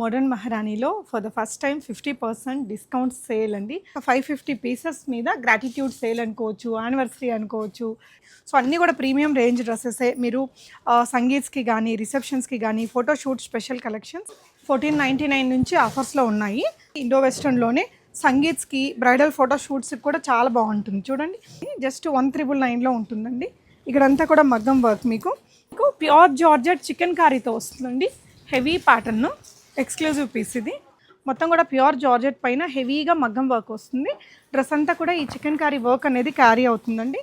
Modern మహారాణిలో for the first time fifty percent discount sale అండి. Five fifty pieces మీద gratitude sale అనుకోవచ్చు anniversary అనుకోవచ్చు. So అన్నీ కూడా ప్రీమియం రేంజ్ డ్రెస్సెసే మీరు సంగీత్స్కి కానీ రిసెప్షన్స్కి కానీ photoshoot special collections fourteen ninety nine నుంచి ఆఫర్స్లో ఉన్నాయి. ఇండో వెస్టర్న్లోనే సంగీత్స్కి బ్రైడల్ ఫోటోషూట్స్కి కూడా చాలా బాగుంటుంది. చూడండి జస్ట్ వన్ త్రిబుల్ నైన్లో ఉంటుందండి. ఇక్కడంతా కూడా మగ్గం వర్క్ మీకు. మీకు ప్యూర్ జార్జెట్ చికెన్ కారీతో వస్తుందండి. హెవీ ప్యాటర్న్ ఎక్స్క్లూజివ్ పీస్ ఇది. మొత్తం కూడా ప్యూర్ జార్జెట్ పైన హెవీగా మగ్గం వర్క్ వస్తుంది. డ్రెస్ అంతా కూడా ఈ చికెన్ కర్రీ వర్క్ అనేది క్యారీ అవుతుందండి.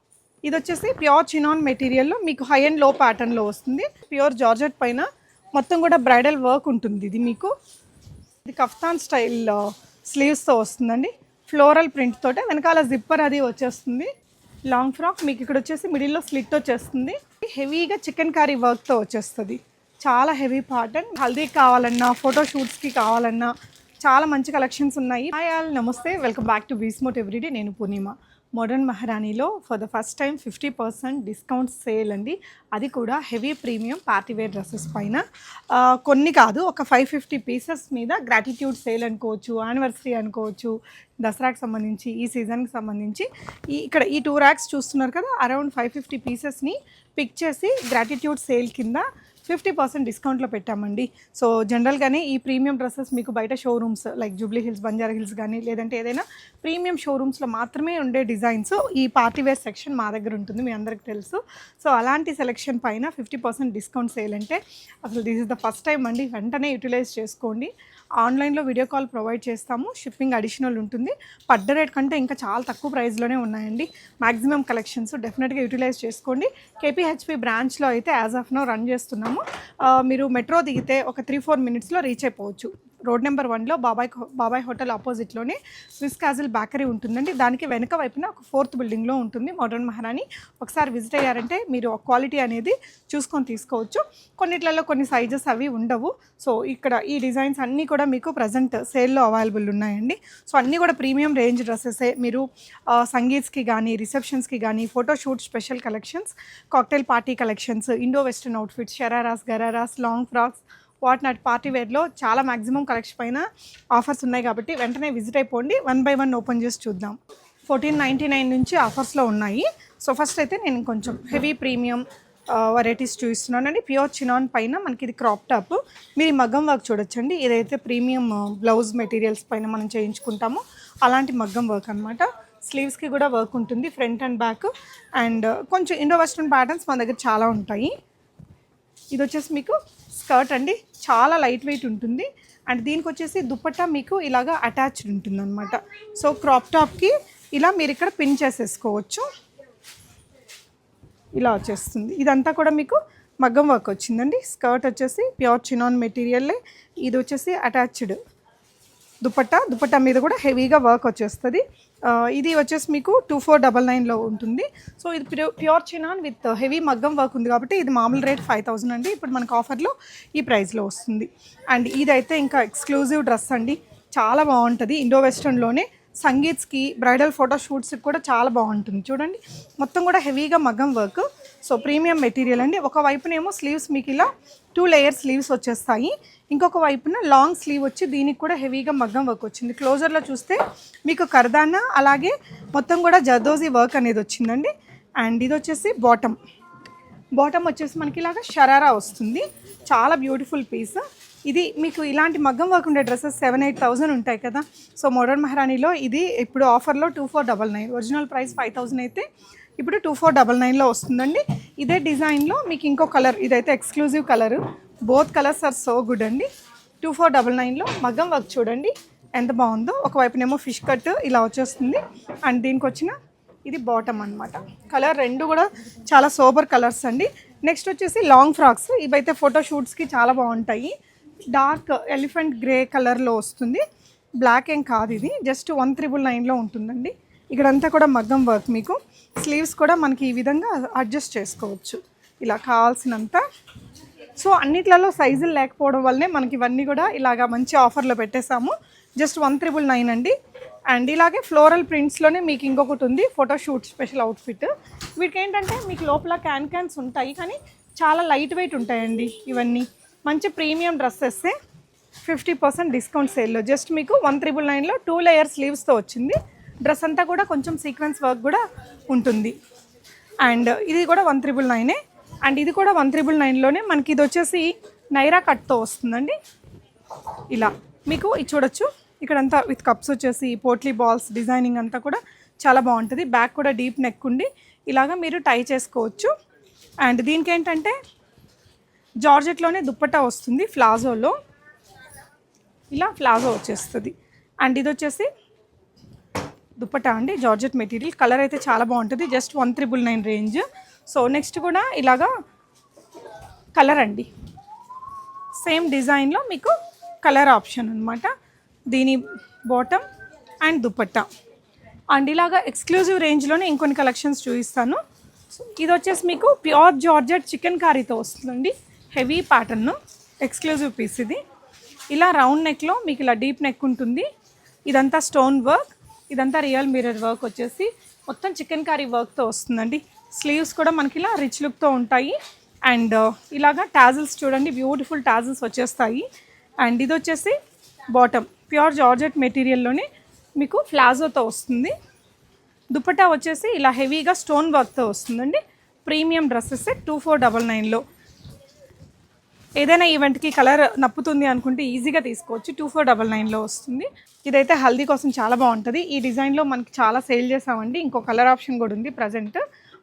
ఇది వచ్చేసి ప్యూర్ చినాన్ మెటీరియల్లో మీకు హై అండ్లో ప్యాటర్న్లో వస్తుంది. ప్యూర్ జార్జెట్ పైన మొత్తం కూడా బ్రైడల్ వర్క్ ఉంటుంది ఇది మీకు. ఇది కఫ్తాన్ స్టైల్ స్లీవ్స్తో వస్తుందండి. ఫ్లోరల్ ప్రింట్ తోటే వెనకాల జిప్పర్ అది వచ్చేస్తుంది. లాంగ్ ఫ్రాక్ మీకు ఇక్కడ వచ్చేసి మిడిల్లో స్లిట్ వచ్చేస్తుంది. హెవీగా చికెన్ కర్రీ వర్క్తో వచ్చేస్తుంది. చాలా హెవీ ప్యాటర్న్ హల్దీకి కావాలన్నా ఫోటో షూట్స్కి కావాలన్నా చాలా మంచి కలెక్షన్స్ ఉన్నాయి. Hi all namaste. Welcome back to బీస్మోట్ everyday నేను Purnima. Modern మహారాణిలో for the first time fifty percent discount sale అండి. అది కూడా హెవీ ప్రీమియం పార్టీవేర్ డ్రెస్సెస్ పైన. కొన్ని కాదు ఒక ఫైవ్ ఫిఫ్టీ పీసెస్ మీద గ్రాటిట్యూడ్ సేల్ అనుకోవచ్చు యానివర్సరీ అనుకోవచ్చు దసరాకి సంబంధించి ఈ సీజన్కి సంబంధించి. ఈ ఇక్కడ ఈ టూ ర్యాక్స్ చూస్తున్నారు కదా అరౌండ్ ఫైవ్ ఫిఫ్టీ పీసెస్ని పిక్ చేసి గ్రాటిట్యూడ్ సేల్ కింద ఫిఫ్టీ పర్సెంట్ డిస్కౌంట్లో పెట్టామండి. సో జనరల్గానే ఈ ప్రీమియం డ్రెస్సెస్ మీకు బయట షోరూమ్స్ లైక్ జూబ్లీ హిల్స్ బంజారా హిల్స్ కానీ లేదంటే ఏదైనా ప్రీమియం షోరూమ్స్లో మాత్రమే ఉండే డిజైన్స్ ఈ పార్టీ వేర్ సెక్షన్ మా దగ్గర ఉంటుంది మీ అందరికి తెలుసు. సో అలాంటి సెలెక్షన్ పైన ఫిఫ్టీ పర్సెంట్ డిస్కౌంట్ సేల్ అంటే అసలు this is the first time అండి. వెంటనే యూటిలైజ్ చేసుకోండి. ఆన్లైన్లో వీడియో కాల్ ప్రొవైడ్ చేస్తాము. షిప్పింగ్ అడిషనల్ ఉంటుంది. పడ్డ రేట్ కంటే ఇంకా చాలా తక్కువ ప్రైస్లోనే ఉన్నాయండి. మ్యాక్సిమం కలెక్షన్స్ డెఫినెట్గా యూటిలైజ్ చేసుకోండి. కేపీహెచ్పి బ్రాంచ్లో అయితే యాజ్ ఆఫ్ నో రన్ చేస్తున్నాము. మీరు మెట్రో దిగితే ఒక త్రీ ఫోర్ మినిట్స్లో రీచ్ అయిపోవచ్చు. రోడ్ నెంబర్ వన్లో బాబాయ్ బాబాయ్ హోటల్ ఆపోజిట్లోనే స్విస్ క్యాజిల్ బేకరీ ఉంటుందండి. దానికి వెనక వైపున ఒక ఫోర్త్ బిల్డింగ్లో ఉంటుంది మోడర్న్ మహారాణి. ఒకసారి విజిట్ అయ్యారంటే మీరు క్వాలిటీ అనేది చూసుకొని తీసుకోవచ్చు. కొన్నిట్లలో కొన్ని సైజెస్ అవి ఉండవు. సో ఇక్కడ ఈ డిజైన్స్ అన్నీ కూడా మీకు ప్రజెంట్ సేల్లో అవైలబుల్ ఉన్నాయండి. సో అన్నీ కూడా ప్రీమియం రేంజ్ డ్రెస్సెసే మీరు సంగీత్స్కి కానీ రిసెప్షన్స్కి కానీ photoshoot special collections cocktail party collections Indo western outfits shararas ghararas long frocks what not party వేర్లో చాలా మ్యాక్సిమం కలెక్షన్ పైన ఆఫర్స్ ఉన్నాయి కాబట్టి వెంటనే విజిట్ అయిపోండి. వన్ బై వన్ ఓపెన్ చేసి చూద్దాం. ఫోర్టీన్ నైంటీ నైన్ నుంచి ఆఫర్స్లో ఉన్నాయి. సో ఫస్ట్ అయితే నేను కొంచెం హెవీ ప్రీమియం వెరైటీస్ చూపిస్తున్నానండి ప్యూర్ చినాన్ పైన మనకి ఇది క్రాప్ టాప్ మీరు మగ్గం వర్క్ చూడొచ్చండి. ఇదైతే ప్రీమియం బ్లౌజ్ మెటీరియల్స్ పైన మనం చేయించుకుంటాము అలాంటి మగ్గం వర్క్ అనమాట స్లీవ్స్కి కూడా వర్క్ ఉంటుంది ఫ్రంట్ అండ్ బ్యాక్ అండ్ కొంచెం ఇండో వెస్ట్రన్ ప్యాటర్న్స్ మన దగ్గర చాలా ఉంటాయి. ఇది వచ్చేసి మీకు స్కర్ట్ అండి చాలా లైట్ వెయిట్ ఉంటుంది. అండ్ దీనికి వచ్చేసి దుప్పట్టా మీకు ఇలాగా అటాచ్డ్ ఉంటుంది అనమాట సో క్రాప్ టాప్కి ఇలా మీరు ఇక్కడ పిన్ చేసేసుకోవచ్చు. ఇలా వచ్చేస్తుంది. ఇదంతా కూడా మీకు మగ్గం వర్క్ వచ్చిందండి. స్కర్ట్ వచ్చేసి ప్యూర్ చినాన్ మెటీరియల్లే ఇది వచ్చేసి అటాచ్డ్ దుపట్టా దుపట్టా మీద కూడా హెవీగా వర్క్ వచ్చేస్తుంది. ఇది వచ్చేసి మీకు టూ ఫోర్ డబల్ నైన్లో ఉంటుంది. సో ఇది pure pure chinon with heavy మగ్గం వర్క్ ఉంది కాబట్టి ఇది మామూలు రేట్ ఫైవ్ థౌసండ్ అండి. ఇప్పుడు మనకు ఆఫర్లో ఈ ప్రైస్లో వస్తుంది. అండ్ ఇదైతే ఇంకా ఎక్స్క్లూజివ్ డ్రెస్ అండి. చాలా బాగుంటుంది. ఇండో వెస్టర్న్లోనే సంగీత్స్కి బ్రైడల్ ఫోటో షూట్స్కి కూడా చాలా బాగుంటుంది. చూడండి. మొత్తం కూడా హెవీగా మగ్గం వర్క్ సో ప్రీమియం మెటీరియల్ అండి. ఒక వైపునేమో స్లీవ్స్ మీకు ఇలా టూ లేయర్ స్లీవ్స్ వచ్చేస్తాయి. ఇంకొక వైపున లాంగ్ స్లీవ్ వచ్చి దీనికి కూడా హెవీగా మగ్గం వర్క్ వచ్చింది. క్లోజర్లో చూస్తే మీకు కర్దానా అలాగే మొత్తం కూడా జర్దోజీ వర్క్ అనేది వచ్చిందండి. అండ్ ఇది వచ్చేసి బాటమ్ బాటమ్ వచ్చేసి మనకి ఇలాగా షరారా వస్తుంది. చాలా బ్యూటిఫుల్ పీస్ ఇది మీకు ఇలాంటి మగ్గం వర్క్ ఉండే డ్రెస్సెస్ సెవెన్ ఎయిట్ థౌసండ్ ఉంటాయి కదా. సో మోడర్న్ మహారాణిలో ఇది ఇప్పుడు ఆఫర్లో two four double nine original price five thousand అయితే ఇప్పుడు టూ ఫోర్ డబల్ నైన్లో వస్తుందండి. ఇదే డిజైన్లో మీకు ఇంకో కలర్ ఇదైతే exclusive colour both colours are so good అండి. టూ ఫోర్ డబల్ నైన్లో మగ్గం వర్క్ చూడండి. ఎంత బాగుందో. ఒకవైపునేమో ఫిష్ కట్ ఇలా వచ్చేస్తుంది. అండ్ దీనికి వచ్చిన ఇది బాటమ్ అన్నమాట. కలర్ రెండు కూడా చాలా సూపర్ కలర్స్ అండి. నెక్స్ట్ వచ్చేసి లాంగ్ ఫ్రాక్స్ ఇవైతే ఫోటో షూట్స్కి చాలా బాగుంటాయి. డార్క్ ఎలిఫెంట్ గ్రే కలర్లో వస్తుంది. బ్లాక్ ఏం కాదు ఇది. జస్ట్ వన్ త్రిబుల్ నైన్లో ఉంటుందండి. ఇక్కడంతా కూడా మగ్గం వర్క్ మీకు. స్లీవ్స్ కూడా మనకి ఈ విధంగా అడ్జస్ట్ చేసుకోవచ్చు. ఇలా కావాల్సినంత సో అన్నిట్లలో సైజులు లేకపోవడం వల్లనే మనకి ఇవన్నీ కూడా ఇలాగా మంచి ఆఫర్లో పెట్టేశాము. జస్ట్ వన్ త్రిబుల్ నైన్ అండి. అండ్ ఇలాగే ఫ్లోరల్ ప్రింట్స్లోనే మీకు ఇంకొకటి ఉంది ఫోటోషూట్ స్పెషల్ అవుట్ఫిట్ వీటికి ఏంటంటే మీకు లోపల క్యాన్ క్యాన్స్ ఉంటాయి కానీ చాలా లైట్ వెయిట్ ఉంటాయండి ఇవన్నీ. మంచి premium dresses fifty percent discount సేల్లో జస్ట్ మీకు వన్ త్రిబుల్ నైన్లో టూ లేయర్ స్లీవ్స్తో వచ్చింది. డ్రెస్ అంతా కూడా కొంచెం సీక్వెన్స్ వర్క్ కూడా ఉంటుంది. అండ్ ఇది కూడా వన్ త్రిబుల్ నైనే అండ్ ఇది కూడా వన్ త్రిబుల్ నైన్లోనే మనకి ఇది వచ్చేసి నైరా కట్తో వస్తుందండి. ఇలా మీకు ఇది చూడొచ్చు. ఇక్కడంతా విత్ కప్స్ వచ్చేసి పోట్లీ బాల్స్ డిజైనింగ్ అంతా కూడా చాలా బాగుంటుంది. బ్యాక్ కూడా డీప్ నెక్ ఉండి ఇలాగా మీరు టై చేసుకోవచ్చు. అండ్ దీనికి ఏంటంటే జార్జెట్లోనే దుప్పటా వస్తుంది ఫ్లాజోలో ఇలా ఫ్లాజో వచ్చేస్తుంది. అండ్ ఇది వచ్చేసి దుప్పటా అండి జార్జెట్ మెటీరియల్. కలర్ అయితే చాలా బాగుంటుంది. Just one triple nine range. So next కూడా ఇలాగా కలర్ అండి. సేమ్ డిజైన్లో మీకు కలర్ ఆప్షన్ అనమాట దీని బాటమ్ అండ్ దుపట్టా. అండ్ ఇలాగా ఎక్స్క్లూజివ్ రేంజ్లోనే ఇంకొన్ని కలెక్షన్స్ చూపిస్తాను. ఇది వచ్చేసి మీకు ప్యూర్ జార్జెట్ చికెన్ కారీతో వస్తుందండి. హెవీ ప్యాటర్న్ ఎక్స్క్లూజివ్ పీస్ ఇది. ఇలా రౌండ్ నెక్లో మీకు ఇలా డీప్ నెక్ ఉంటుంది. ఇదంతా స్టోన్ వర్క్ ఇదంతా రియల్ మిర్రర్ వర్క్ వచ్చేసి మొత్తం చికెన్ కర్రీ వర్క్తో వస్తుందండి. స్లీవ్స్ కూడా మనకి ఇలా రిచ్ లుక్తో ఉంటాయి. అండ్ uh, ఇలాగా టాజిల్స్ చూడండి బ్యూటిఫుల్ టాజిల్స్ వచ్చేస్తాయి. అండ్ ఇది వచ్చేసి బాటమ్ ప్యూర్ జార్జెట్ మెటీరియల్లోనే మీకు ఫ్లాజోతో వస్తుంది. దుపట్టా వచ్చేసి ఇలా హెవీగా స్టోన్ వర్క్తో వస్తుందండి. Premium dresses two four double నైన్లో ఏదైనా ఈవెంట్కి కలర్ నప్పుతుంది అనుకుంటే ఈజీగా తీసుకోవచ్చు. టూ ఫోర్ డబల్ నైన్లో వస్తుంది. ఇదైతే హల్దీ కోసం చాలా బాగుంటుంది. ఈ డిజైన్లో మనకి చాలా సేల్ చేసామండి ఇంకో కలర్ ఆప్షన్ కూడా ఉంది ప్రజెంట్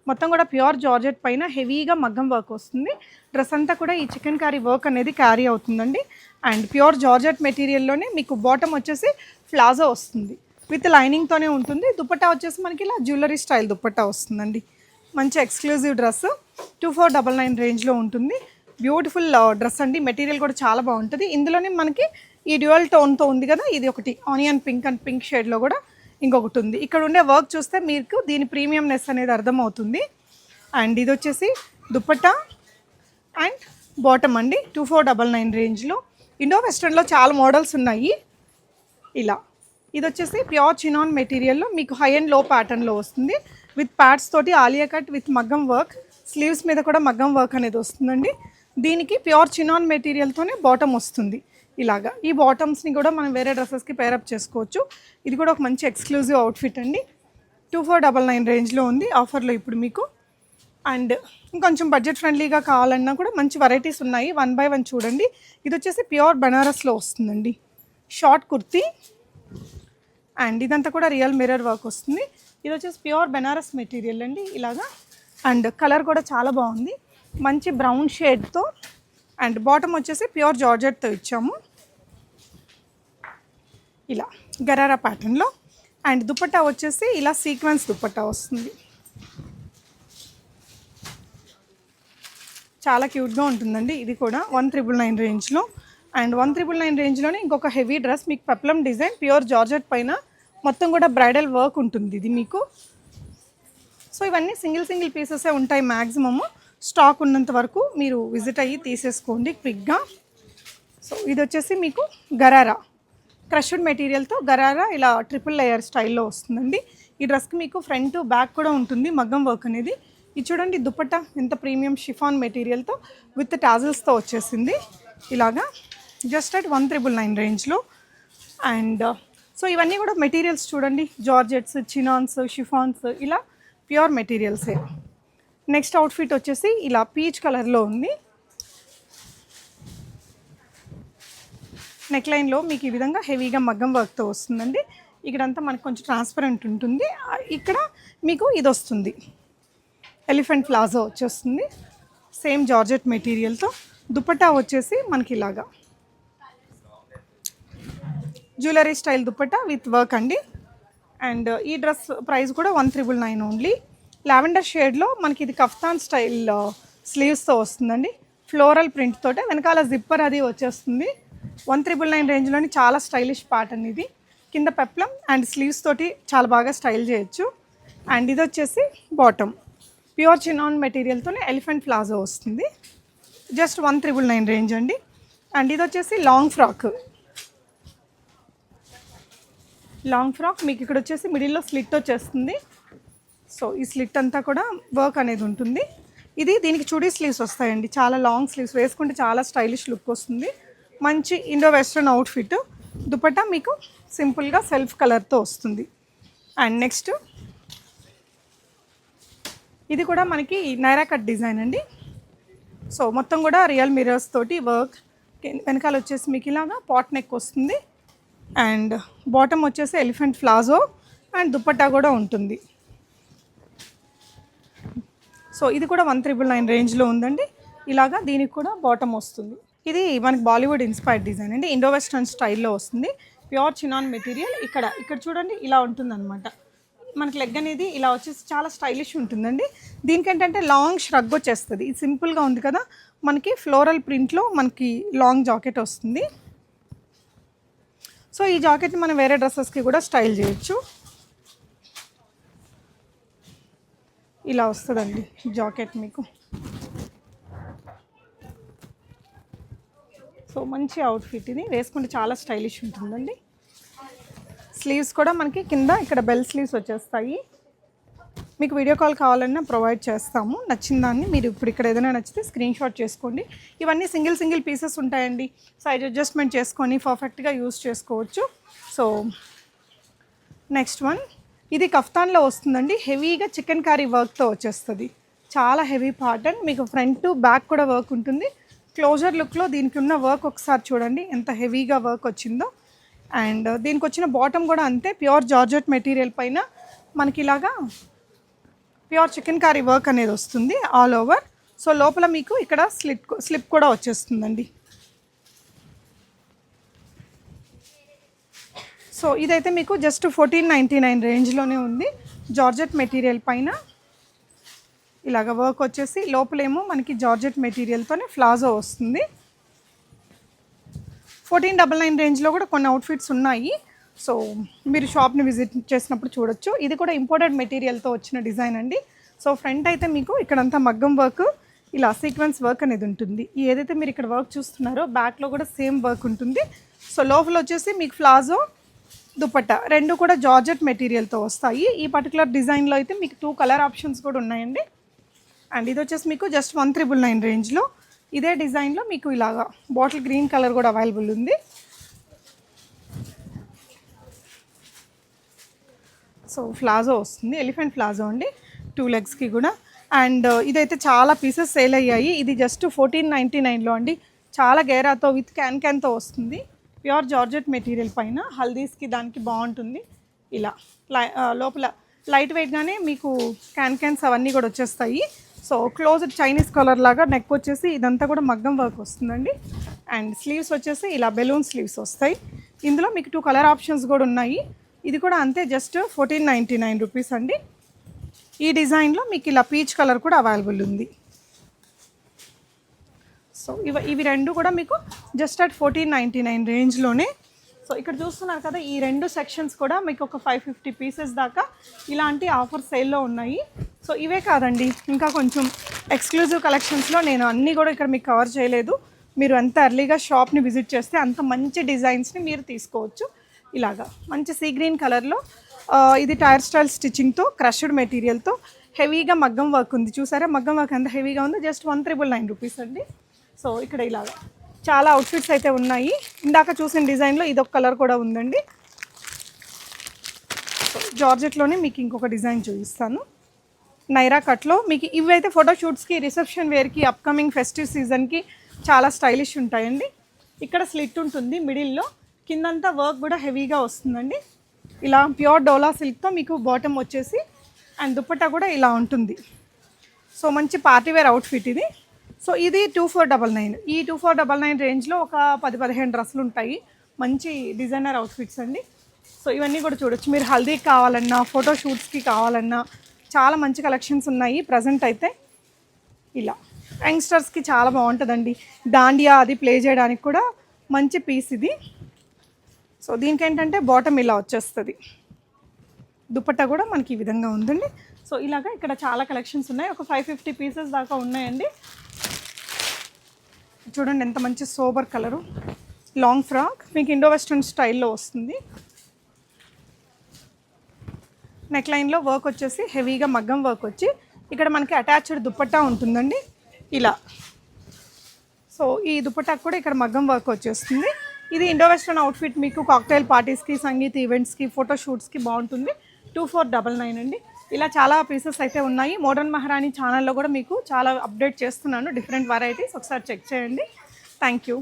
మొత్తం కూడా ప్యూర్ జార్జెట్ పైన హెవీగా మగ్గం వర్క్ వస్తుంది. డ్రెస్ అంతా కూడా ఈ చికెన్ కర్రీ వర్క్ అనేది క్యారీ అవుతుందండి. అండ్ ప్యూర్ జార్జెట్ మెటీరియల్లోనే మీకు బాటమ్ వచ్చేసి ఫ్లాజో వస్తుంది. విత్ లైనింగ్తోనే ఉంటుంది. దుపట్టా వచ్చేసి మనకి ఇలా జ్యువెలరీ స్టైల్ దుపట్టా వస్తుందండి. మంచి exclusive dress two four double nine రేంజ్లో ఉంటుంది. బ్యూటిఫుల్ డ్రెస్ uh, అండి. మెటీరియల్ కూడా చాలా బాగుంటుంది. ఇందులోనే మనకి ఈ డ్యూయల్ టోన్తో ఉంది కదా ఇది ఒకటి. ఆనియన్ పింక్ అండ్ పింక్ షేడ్లో కూడా ఇంకొకటి ఉంది. ఇక్కడ ఉండే వర్క్ చూస్తే మీకు దీని ప్రీమియంనెస్ అనేది అర్థమవుతుంది. అండ్ ఇది వచ్చేసి దుప్పట్టా అండ్ బాటమ్ అండి. టూ ఫోర్ డబల్ నైన్ రేంజ్లో. ఇండో వెస్ట్రన్లో చాలా మోడల్స్ ఉన్నాయి. ఇలా. ఇది వచ్చేసి ప్యూర్ చినాన్ మెటీరియల్లో మీకు హై అండ్లో ప్యాటర్న్లో వస్తుంది. విత్ ప్యాడ్స్ తోటి ఆలియా కట్ విత్ మగ్గం వర్క్. స్లీవ్స్ మీద కూడా మగ్గం వర్క్ అనేది వస్తుందండి. దీనికి ప్యూర్ చినాన్ మెటీరియల్తోనే బాటమ్ వస్తుంది. ఇలాగా. ఈ బాటమ్స్ని కూడా మనం వేరే డ్రెస్సెస్కి పేరప్ చేసుకోవచ్చు. ఇది కూడా ఒక మంచి ఎక్స్క్లూజివ్ అవుట్ఫిట్ అండి. టూ ఫోర్ డబల్ నైన్ రేంజ్లో ఉంది ఆఫర్లో ఇప్పుడు మీకు. అండ్ ఇంకొంచెం బడ్జెట్ ఫ్రెండ్లీగా కావాలన్నా కూడా మంచి వెరైటీస్ ఉన్నాయి. వన్ బై వన్ చూడండి. ఇది వచ్చేసి ప్యూర్ బనారస్లో వస్తుందండి. షార్ట్ కుర్తీ. అండ్ ఇదంతా కూడా రియల్ మిర్రర్ వర్క్ వస్తుంది. ఇది వచ్చేసి ప్యూర్ బెనారస్ మెటీరియల్ అండి ఇలాగా. అండ్ కలర్ కూడా చాలా బాగుంది. మంచి బ్రౌన్ షేడ్తో అండ్ బాటమ్ వచ్చేసి ప్యూర్ జార్జెట్తో ఇచ్చాము. ఇలా గరారా ప్యాటర్న్లో. అండ్ దుపట్టా వచ్చేసి ఇలా సీక్వెన్స్ దుపట్టా వస్తుంది. చాలా క్యూట్గా ఉంటుందండి. ఇది కూడా వన్ త్రిబుల్ నైన్ రేంజ్లో. అండ్ వన్ త్రిబుల్ నైన్ రేంజ్లోనే ఇంకొక హెవీ డ్రెస్ మీకు పెప్లం డిజైన్ ప్యూర్ జార్జెట్ పైన మొత్తం కూడా బ్రైడల్ వర్క్ ఉంటుంది ఇది మీకు. సో ఇవన్నీ సింగిల్ సింగిల్ పీసెసే ఉంటాయి మ్యాక్సిమము స్టాక్ ఉన్నంత వరకు మీరు విజిట్ అయ్యి తీసేసుకోండి క్విక్గా. సో ఇది వచ్చేసి మీకు గరారా. క్రష్డ్ మెటీరియల్తో గరారా ఇలా ట్రిపుల్ లేయర్ స్టైల్లో వస్తుందండి. ఈ డ్రెస్కి మీకు ఫ్రంట్ బ్యాక్ కూడా ఉంటుంది మగ్గం వర్క్ అనేది. ఇది చూడండి దుపట్టా ఎంత ప్రీమియం షిఫాన్ మెటీరియల్తో విత్ టాజిల్స్తో వచ్చేసింది. ఇలాగా just at one triple nine రేంజ్లో. అండ్ సో ఇవన్నీ కూడా మెటీరియల్స్ చూడండి. జార్జెట్స్ చినాన్స్ షిఫాన్స్ ఇలా ప్యూర్ మెటీరియల్సే. నెక్స్ట్ అవుట్ఫిట్ వచ్చేసి ఇలా పీచ్ కలర్లో ఉంది. నెక్ లైన్లో మీకు ఈ విధంగా హెవీగా మగ్గం వర్క్తో వస్తుందండి. ఇక్కడంతా మనకు కొంచెం ట్రాన్స్పరెంట్ ఉంటుంది. ఇక్కడ మీకు ఇది వస్తుంది. ఎలిఫెంట్ ప్లాజో వచ్చేస్తుంది. సేమ్ జార్జెట్ మెటీరియల్తో దుపట్టా వచ్చేసి మనకి ఇలాగా. Jewellery style dupatta with work అండి. అండ్ ఈ డ్రెస్ ప్రైస్ కూడా one triple nine only lavender షేడ్లో మనకి ఇది కఫ్తాన్ స్టైల్లో స్లీవ్స్తో వస్తుందండి. ఫ్లోరల్ ప్రింట్ తోటే వెనకాల జిప్పర్ అది వచ్చేస్తుంది. వన్ త్రిబుల్ నైన్ రేంజ్లోని చాలా స్టైలిష్ ప్యాటర్న్ ఇది. కింద పెప్లం అండ్ స్లీవ్స్ తోటి చాలా బాగా స్టైల్ చేయొచ్చు. అండ్ ఇది వచ్చేసి బాటమ్. ప్యూర్ చినాన్ మెటీరియల్తోనే ఎలిఫెంట్ ప్లాజో వస్తుంది. Just one triple nine range అండి. అండ్ ఇది వచ్చేసి లాంగ్ ఫ్రాక్. లాంగ్ ఫ్రాక్ మీకు ఇక్కడ వచ్చేసి మిడిల్లో స్లిట్ వచ్చేస్తుంది. సో ఈ స్లిట్ అంతా కూడా వర్క్ అనేది ఉంటుంది. ఇది దీనికి చుడీ స్లీవ్స్ వస్తాయండి. చాలా లాంగ్ స్లీవ్స్ వేసుకుంటే చాలా స్టైలిష్ లుక్ వస్తుంది. మంచి ఇండో వెస్ట్రన్ అవుట్ఫిట్ దుపట్టా మీకు సింపుల్గా సెల్ఫ్ కలర్తో వస్తుంది. అండ్ నెక్స్ట్ ఇది కూడా మనకి నైరా కట్ డిజైన్ అండి. సో మొత్తం కూడా రియల్ మిరర్స్ తోటి వర్క్ వెనకాల వచ్చేసి మీకు ఇలాగా పాట్ నెక్ వస్తుంది. అండ్ బాటమ్ వచ్చేసి ఎలిఫెంట్ ఫ్లాజో అండ్ దుపట్టా కూడా ఉంటుంది. సో ఇది కూడా వన్ త్రిబుల్ నైన్ రేంజ్లో ఉందండి. ఇలాగా దీనికి కూడా బాటమ్ వస్తుంది. ఇది మనకి బాలీవుడ్ ఇన్స్పైర్డ్ డిజైన్ అండి. ఇండో వెస్ట్రన్ స్టైల్లో వస్తుంది. ప్యూర్ చినాన్ మెటీరియల్ ఇక్కడ ఇక్కడ చూడండి ఇలా ఉంటుందన్నమాట. మనకి లెగ్ అనేది ఇలా వచ్చేసి చాలా స్టైలిష్ ఉంటుందండి. దీనికి ఏంటంటే లాంగ్ ష్రగ్ వచ్చేస్తుంది. ఇది సింపుల్గా ఉంది కదా. మనకి ఫ్లోరల్ ప్రింట్లో మనకి లాంగ్ జాకెట్ వస్తుంది. సో ఈ జాకెట్ని మనం వేరే డ్రెస్సెస్కి కూడా స్టైల్ చేయొచ్చు. ఇలా వస్తుందండి జాకెట్ మీకు. సో మంచి అవుట్ఫిట్ ఇది. వేసుకుంటే చాలా స్టైలిష్ ఉంటుందండి. స్లీవ్స్ కూడా మనకి కింద ఇక్కడ బెల్ స్లీవ్స్ వచ్చేస్తాయి. మీకు వీడియో కాల్ కావాలన్నా ప్రొవైడ్ చేస్తాము. నచ్చిన దాన్ని మీరు ఇప్పుడు ఇక్కడ ఏదైనా నచ్చితే స్క్రీన్ షాట్ చేసుకోండి. ఇవన్నీ సింగిల్ సింగిల్ పీసెస్ ఉంటాయండి. సైజ్ అడ్జస్ట్మెంట్ చేసుకొని పర్ఫెక్ట్గా యూస్ చేసుకోవచ్చు. సో నెక్స్ట్ వన్ ఇది కఫ్తాన్లో వస్తుందండి. హెవీగా చికెన్ కర్రీ వర్క్తో వచ్చేస్తుంది. చాలా హెవీ ప్యాటర్న్ మీకు ఫ్రంట్ బ్యాక్ కూడా వర్క్ ఉంటుంది. క్లోజర్ లుక్లో దీనికి ఉన్న వర్క్ ఒకసారి చూడండి. ఎంత హెవీగా వర్క్ వచ్చిందో. అండ్ దీనికి వచ్చిన బాటమ్ కూడా అంతే. ప్యూర్ జార్జెట్ మెటీరియల్ పైన మనకి ఇలాగా ప్యూర్ చికెన్ కర్రీ వర్క్ అనేది వస్తుంది ఆల్ ఓవర్. సో లోపల మీకు ఇక్కడ స్లిప్ స్లిప్ కూడా వచ్చేస్తుందండి. సో ఇదైతే మీకు జస్ట్ ఫోర్టీన్ నైంటీ నైన్ రేంజ్లోనే ఉంది. జార్జెట్ మెటీరియల్ పైన ఇలాగ వర్క్ వచ్చేసి లోపలేమో మనకి జార్జెట్ మెటీరియల్తోనే ఫ్లాజో వస్తుంది. ఫోర్టీన్ డబల్ నైన్ రేంజ్లో కూడా కొన్ని అవుట్ఫిట్స్ ఉన్నాయి. సో మీరు షాప్ని విజిట్ చేసినప్పుడు చూడొచ్చు. ఇది కూడా ఇంపోర్టెడ్ మెటీరియల్తో వచ్చిన డిజైన్ అండి. సో ఫ్రంట్ అయితే మీకు ఇక్కడంతా మగ్గం వర్క్ ఇలా సీక్వెన్స్ వర్క్ అనేది ఉంటుంది. ఏదైతే మీరు ఇక్కడ వర్క్ చూస్తున్నారో బ్యాక్లో కూడా సేమ్ వర్క్ ఉంటుంది. సో లోపల వచ్చేసి మీకు ఫ్లాజో దుపట్టా. రెండు కూడా జార్జెట్ మెటీరియల్తో వస్తాయి. ఈ పర్టికులర్ డిజైన్లో అయితే మీకు టూ కలర్ ఆప్షన్స్ కూడా ఉన్నాయండి. అండ్ ఇది వచ్చేసి మీకు జస్ట్ వన్ త్రిబుల్ నైన్ రేంజ్లో ఇదే డిజైన్లో మీకు ఇలాగా బాటిల్ గ్రీన్ కలర్ కూడా అవైలబుల్ ఉంది. సో ఫ్లాజో వస్తుంది. ఎలిఫెంట్ ఫ్లాజో అండి. టూ లెగ్స్కి కూడా. అండ్ uh, ఇదైతే చాలా పీసెస్ సేల్ అయ్యాయి. ఇది జస్ట్ ఫోర్టీన్ నైంటీ నైన్లో అండి. చాలా గేరాతో విత్ క్యాన్ క్యాన్తో వస్తుంది. ప్యూర్ జార్జెట్ మెటీరియల్ పైన హల్దీస్కి దానికి బాగుంటుంది. ఇలా లోపల లైట్ వెయిట్గానే మీకు క్యాన్ క్యాన్స్ అవన్నీ కూడా వచ్చేస్తాయి. సో క్లోజ్డ్ చైనీస్ కలర్ లాగా నెక్ వచ్చేసి ఇదంతా కూడా మగ్గం వర్క్ వస్తుందండి. అండ్ స్లీవ్స్ వచ్చేసి ఇలా బెలూన్ స్లీవ్స్ వస్తాయి. ఇందులో మీకు టూ కలర్ ఆప్షన్స్ కూడా ఉన్నాయి. ఇది కూడా అంతే just fourteen ninety nine rupees అండి. ఈ డిజైన్లో మీకు ఇలా పీచ్ కలర్ కూడా అవైలబుల్ ఉంది. సో ఇవి ఇవి రెండు కూడా మీకు just at fourteen ninety nine రేంజ్లోనే so ఇక్కడ చూస్తున్నారు కదా ఈ రెండు సెక్షన్స్ కూడా మీకు ఒక ఫైవ్ ఫిఫ్టీ పీసెస్ దాకా ఇలాంటి ఆఫర్ సేల్లో ఉన్నాయి. సో ఇవే కాదండి ఇంకా కొంచెం ఎక్స్క్లూజివ్ కలెక్షన్స్లో నేను అన్నీ కూడా ఇక్కడ మీకు కవర్ చేయలేదు. మీరు ఎంత ఎర్లీగా షాప్ని విజిట్ చేస్తే అంత మంచి డిజైన్స్ని మీరు తీసుకోవచ్చు. ఇలాగా మంచి సీ గ్రీన్ కలర్లో ఇది టైర్ స్టైల్ స్టిచ్చింగ్తో క్రష్డ్ మెటీరియల్తో హెవీగా మగ్గం వర్క్ ఉంది. చూసారా? మగ్గం వర్క్ ఎంత హెవీగా ఉందో just one triple nine rupees అండి. సో ఇక్కడ ఇలాగా చాలా అవుట్ఫిట్స్ అయితే ఉన్నాయి. ఇందాక చూసిన డిజైన్లో ఇదొక కలర్ కూడా ఉందండి. సో జార్జెట్లోనే మీకు ఇంకొక డిజైన్ చూపిస్తాను. నైరా కట్లో మీకు ఇవైతే ఫోటోషూట్స్కి రిసెప్షన్ వేర్కి అప్కమింగ్ ఫెస్టివ్ సీజన్కి చాలా స్టైలిష్ ఉంటాయండి. ఇక్కడ స్లిట్ ఉంటుంది మిడిల్లో కిందంతా వర్క్ కూడా హెవీగా వస్తుందండి. ఇలా ప్యూర్ డోలా సిల్క్తో మీకు బాటమ్ వచ్చేసి అండ్ దుప్పట్టా కూడా ఇలా ఉంటుంది. సో మంచి పార్టీవేర్ అవుట్ఫిట్ ఇది. సో ఇది టూ ఫోర్ డబల్ నైన్ ఈ టూ ఫోర్ డబల్ నైన్ రేంజ్లో ఒక పది పదిహేను డ్రెస్సులు ఉంటాయి. మంచి డిజైనర్ అవుట్ఫిట్స్ అండి. సో ఇవన్నీ కూడా చూడొచ్చు. మీరు హల్దీకి కావాలన్నా ఫోటో షూట్స్కి కావాలన్నా చాలా మంచి కలెక్షన్స్ ఉన్నాయి. ప్రజెంట్ అయితే ఇలా. యంగ్స్టర్స్కి చాలా బాగుంటుందండి. దాండియా అది ప్లే చేయడానికి కూడా మంచి పీస్ ఇది. సో దీనికి ఏంటంటే బాటమ్ ఇలా వచ్చేస్తుంది. దుపట్టా కూడా మనకి ఈ విధంగా ఉందండి. సో ఇలాగా ఇక్కడ చాలా కలెక్షన్స్ ఉన్నాయి. ఒక ఫైవ్ ఫిఫ్టీ పీసెస్ దాకా ఉన్నాయండి. చూడండి ఎంత మంచి సోబర్ కలరు. లాంగ్ ఫ్రాక్ మీకు ఇండో వెస్ట్రన్ స్టైల్లో వస్తుంది. నెక్ లైన్లో వర్క్ వచ్చేసి హెవీగా మగ్గం వర్క్ వచ్చి ఇక్కడ మనకి అటాచ్డ్ దుప్పట్టా ఉంటుందండి. ఇలా. సో ఈ దుప్పట్టా కూడా ఇక్కడ మగ్గం వర్క్ వచ్చేస్తుంది. ఇది ఇండో వెస్ట్రన్ అవుట్ఫిట్ మీకు కాక్టైల్ పార్టీస్కి సంగీత్ ఈవెంట్స్కి ఫోటో షూట్స్కి బాగుంటుంది. టూ ఫోర్ డబల్ నైన్ అండి. ఇలా చాలా పీసెస్ అయితే ఉన్నాయి. మోడర్న్ మహారాణి ఛానల్లో కూడా మీకు చాలా అప్డేట్ చేస్తున్నాను. డిఫరెంట్ వెరైటీస్ ఒకసారి చెక్ చేయండి. Thank you